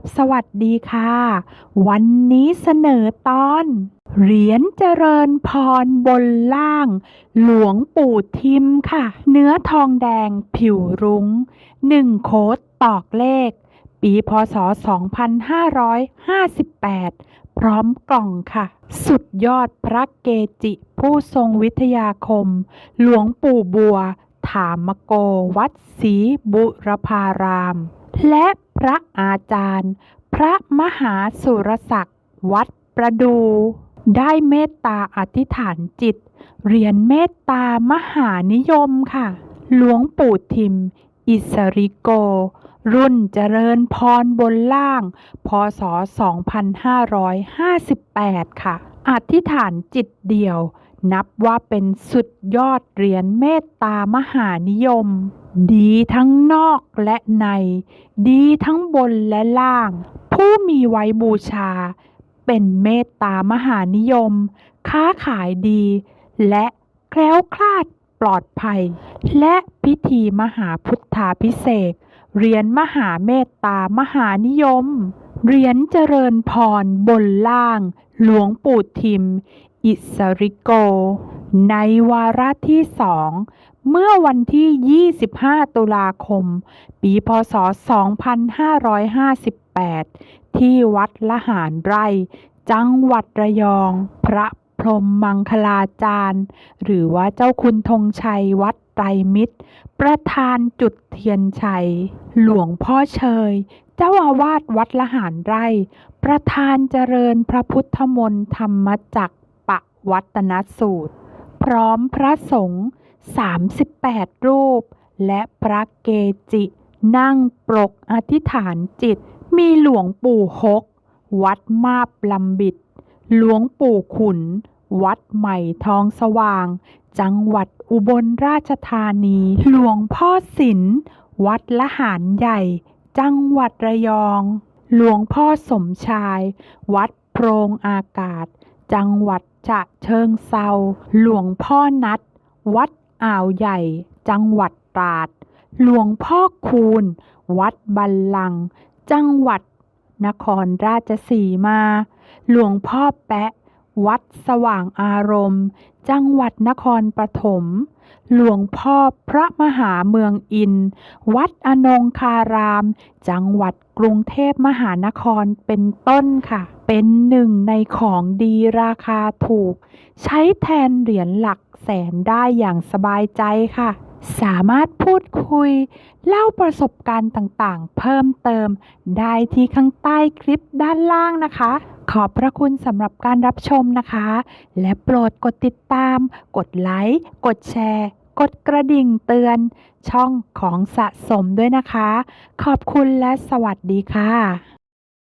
บสวัสดีค่ะ วันนี้เสนอตอน เหรียญเจริญพรบนล่าง หลวงปู่ทิมค่ะ เนื้อทองแดงผิวรุง้งหนึ่งโคดตอกเลข ปีพศ 2558 พร้อมกล่องค่ะ สุดยอดพระเกจิผู้ทรงวิทยาคม หลวงปู่บัว ถามโกวัดศรีบุรพาราม และ พระอาจารย์ พระมหาสุรศักดิ์วัดประดู ได้เมตตาอธิษฐานจิต เรียญเมตตามหานิยมค่ะ หลวงปู่ทิม อิสริโก รุ่นเจริญพรบนล่าง พศ 2558 ค่ะ อธิษฐานจิตเดียว นับว่าเป็นสุดยอดเหรียญเมตตามหานิยม ดีทั้งนอกและใน ดีทั้งบนและล่าง ผู้มีไว้บูชา เป็นเมตตามหานิยม ค้าขายดี และแคล้วคลาดปลอดภัย และพิธีมหาพุทธาพิเศษเหรียญมหาเมตตามหานิยม เหรียญเจริญพรบนล่าง หลวงปู่ทิม อิสริโก ในวาระที่สองเมื่อวันที่ 25 ตุลาคม ปี พศ 2558 ที่วัดละหารไร่ จังหวัดระยอง พระพรหมมังคลาจารย์ หรือว่าเจ้าคุณธงชัยวัดไตรมิตร ประธานจุดเทียนชัย หลวงพ่อเชย เจ้าอาวาสวัดละหารไร่ ประธานเจริญพระพุทธมนต์ธรรมจักปะวัตนสูตร พร้อมพระสงฆ์38 รูป และพระเกจิ นั่งปรกอธิษฐานจิต มีหลวงปู่หก วัดมาบลำบิด หลวงปู่ขุน วัดใหม่ทองสว่าง จังหวัดอุบลราชธานี หลวงพ่อศิลป์วัดละหารใหญ่ จังหวัดระยอง หลวงพ่อสมชาย วัดโพรงอากาศ จังหวัด ฉะเชิงเซา หลวงพ่อนัด วัดอ่าวใหญ่ จังหวัดตราด หลวงพ่อคูณ วัดบัลลัง จังหวัด นครราชสีมา หลวงพ่อแปะ วัดสว่างอารมณ์ จังหวัดนครปฐม หลวงพ่อพระมหาเมืองอิน วัดอนงคาราม จังหวัดกรุงเทพมหานครเป็นต้นค่ะ เป็นหนึ่งในของดีราคาถูก ใช้แทนเหรียญหลักแสนได้อย่างสบายใจค่ะ สามารถพูดคุย เล่าประสบการณ์ต่างๆ เพิ่มเติม ได้ที่ข้างใต้คลิปด้านล่างนะคะ ขอบพระคุณสำหรับการรับชมนะคะ และโปรดกดติดตาม กดไลค์ กดแชร์ กดกระดิ่งเตือน ช่องของสะสมด้วยนะคะ ขอบคุณและสวัสดีค่ะ